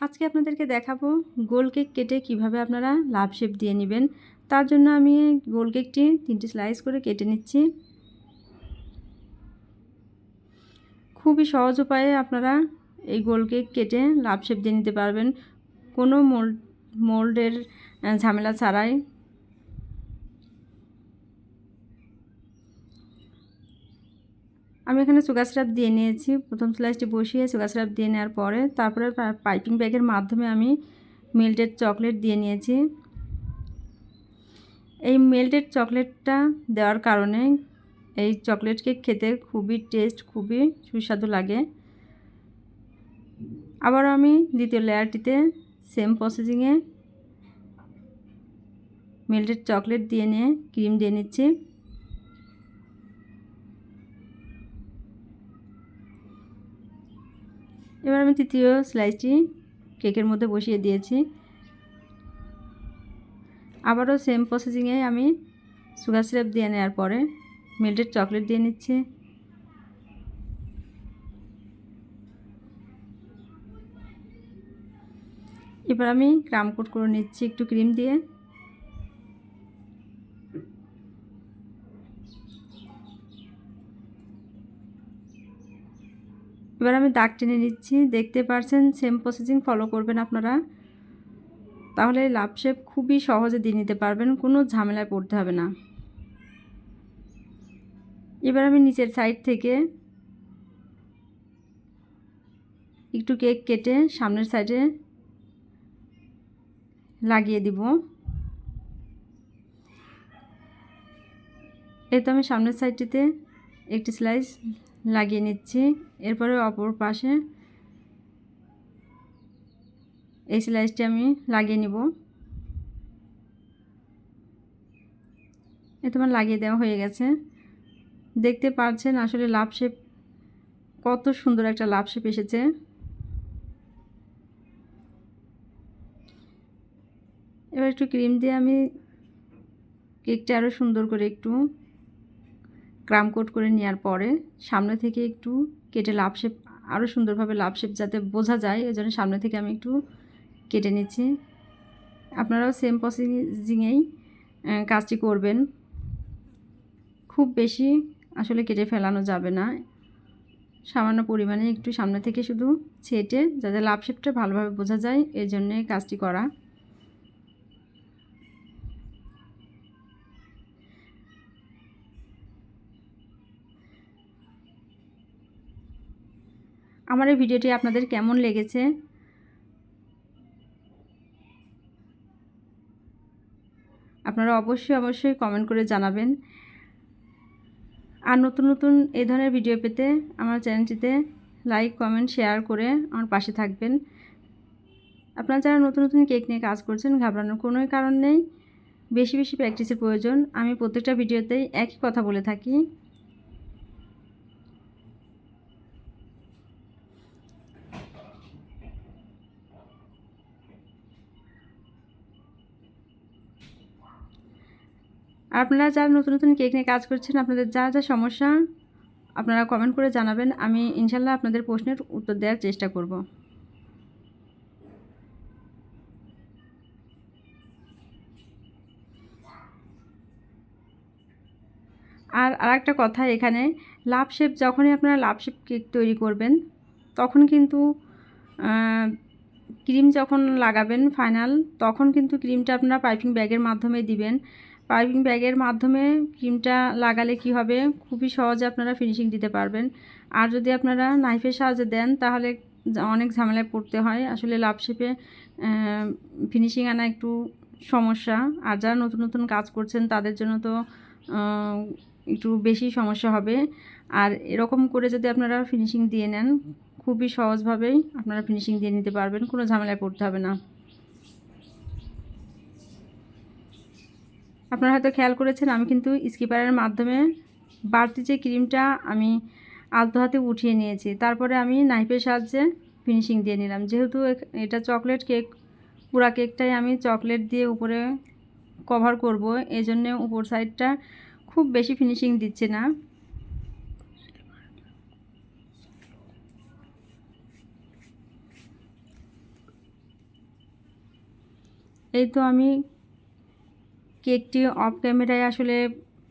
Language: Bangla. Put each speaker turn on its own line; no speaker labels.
আজকে আপনাদেরকে দেখাবো গোল কেক কেটে কীভাবে আপনারা লাভ শেপ দিয়ে নেবেন। তার জন্য আমি গোল কেকটি তিনটি স্লাইস করে কেটে নিচ্ছি। খুবই সহজ উপায়ে আপনারা এই গোল কেক কেটে লাভ শেপ দিয়ে নিতে পারবেন। কোনো মোল্ড মোল্ডের ঝামেলা ছাড়াই। আমি এখানে সুগার সিরাপ দিয়ে নিয়েছি। প্রথম স্লাইসটি বসিয়ে সুগার সিরাপ দিয়ে নেওয়ার পরে তারপরে পাইপিং ব্যাগের মাধ্যমে আমি মেল্টেড চকলেট দিয়ে নিয়েছি। এই মেল্টেড চকলেটটা দেওয়ার কারণে এই চকলেট কেক খেতে খুবই টেস্ট খুবই সুস্বাদু লাগে। আবার আমি দ্বিতীয় লেয়ারটিতে সেম প্রসেসিংয়ে মেল্টেড চকলেট দিয়ে নিয়ে ক্রিম দিয়ে নিচ্ছি। এবার আমি তৃতীয় স্লাইসটি কেকের মধ্যে বসিয়ে দিয়েছি। আবারও সেম প্রসেসিংয়ে আমি সুগার সিরাপ দিয়ে নেওয়ার পরে মেল্টেড চকলেট দিয়ে নিচ্ছি। এবার আমি ক্রাম কোট করে নিচ্ছি একটু ক্রিম দিয়ে। এবার আমি দাগ টেনে নিচ্ছি। দেখতে পারছেন সেম প্রসেসিং ফলো করবেন আপনারা। তাহলে লাভ শেপ খুবই সহজে দিয়ে নিতে পারবেন, কোনো ঝামেলায় পড়তে হবে না। এবার আমি নিচের সাইড থেকে একটু কেক কেটে সামনের সাইডে লাগিয়ে দিব। এই তো আমি সামনের সাইডটিতে একটি স্লাইস লাগিয়ে নিচ্ছি। এরপরে অপর পাশে এই স্লাইসটি আমি লাগিয়ে নিব। এ তোমার লাগিয়ে দেওয়া হয়ে গেছে। দেখতে পাচ্ছেন আসলে লাভ শেপ, কত সুন্দর একটা লাভ শেপ এসেছে। এবার একটু ক্রিম দিয়ে আমি কেকটা আরও সুন্দর করে একটু ক্রাম কোট করে নেওয়ার পরে সামনে থেকে একটু কেটে লাভ শেপ আরও সুন্দরভাবে লাভ শেপ যাতে বোঝা যায় এই জন্য সামনে থেকে আমি একটু কেটে নিচ্ছি। আপনারাও সেম প্রসেসিংয়েই কাজটি করবেন। খুব বেশি আসলে কেটে ফেলানো যাবে না। সামান্য পরিমাণে একটু সামনে থেকে শুধু ছেটে যাতে লাভ শেপটা ভালোভাবে বোঝা যায় এই জন্যে কাজটি করা। আমার এই ভিডিওটি আপনাদের কেমন লেগেছে? আপনারা অবশ্যই অবশ্যই কমেন্ট করে জানাবেন। আর নতুন নতুন এই ধরনের ভিডিও পেতে আমার চ্যানেলটিতে লাইক কমেন্ট শেয়ার করে আমার পাশে থাকবেন। আপনারা যারা নতুন নতুন কেক নিয়ে কাজ করছেন, ঘাবড়ানোর কোনোই কারণ নেই। বেশি বেশি প্র্যাকটিসের প্রয়োজন। আমি প্রত্যেকটা ভিডিওতেই একই কথা বলে থাকি। আপনারা যারা নতুন নতুন কেক নিয়ে কাজ করছেন, আপনাদের যা যা সমস্যা, আপনারা কমেন্ট করে জানাবেন। আমি ইনশাল্লাহ আপনাদের প্রশ্নের উত্তর দেওয়ার চেষ্টা করব। আর আরেকটা কথা এখানে, লাভ শেপ, যখনই আপনারা লাভ শেপ কেক তৈরি করবেন, তখন কিন্তু ক্রিম যখন লাগাবেন ফাইনাল তখন কিন্তু ক্রিমটা আপনারা পাইপিং ব্যাগের মাধ্যমে দিবেন। পাইপিং ব্যাগের মাধ্যমে ক্রিমটা লাগালে কি হবে? খুবই সহজে আপনারা ফিনিশিং দিতে পারবেন। আর যদি আপনারা নাইফের সাহায্যে দেন, তাহলে অনেক ঝামেলায় পড়তে হয়। আসলে লাভ শেপে ফিনিশিং আনা একটু সমস্যা। আর যারা নতুন নতুন কাজ করছেন, তাদের জন্য তো একটু বেশি সমস্যা হবে। আর এরকম করে যদি আপনারা ফিনিশিং দিয়ে নেন, খুবই সহজভাবেই আপনারা ফিনিশিং দিয়ে নিতে পারবেন। কোনো ঝামেলায় পড়তে হবে না। আপনারা হয়তো খেয়াল করেছেন, আমি কিন্তু স্কিপারের মাধ্যমে বাড়তি যে ক্রিমটা আমি আলতো হাতে উঠিয়ে নিয়েছি, তারপরে আমি নাইফের সাহায্যে ফিনিশিং দিয়ে নিলাম। যেহেতু এটা চকলেট কেক, পুরা কেকটাই আমি চকলেট দিয়ে উপরে কভার করব এই জন্যে উপর সাইডটা খুব বেশি ফিনিশিং দিচ্ছে না। এই তো আমি কেকটি অফ ক্যামেরায় আসলে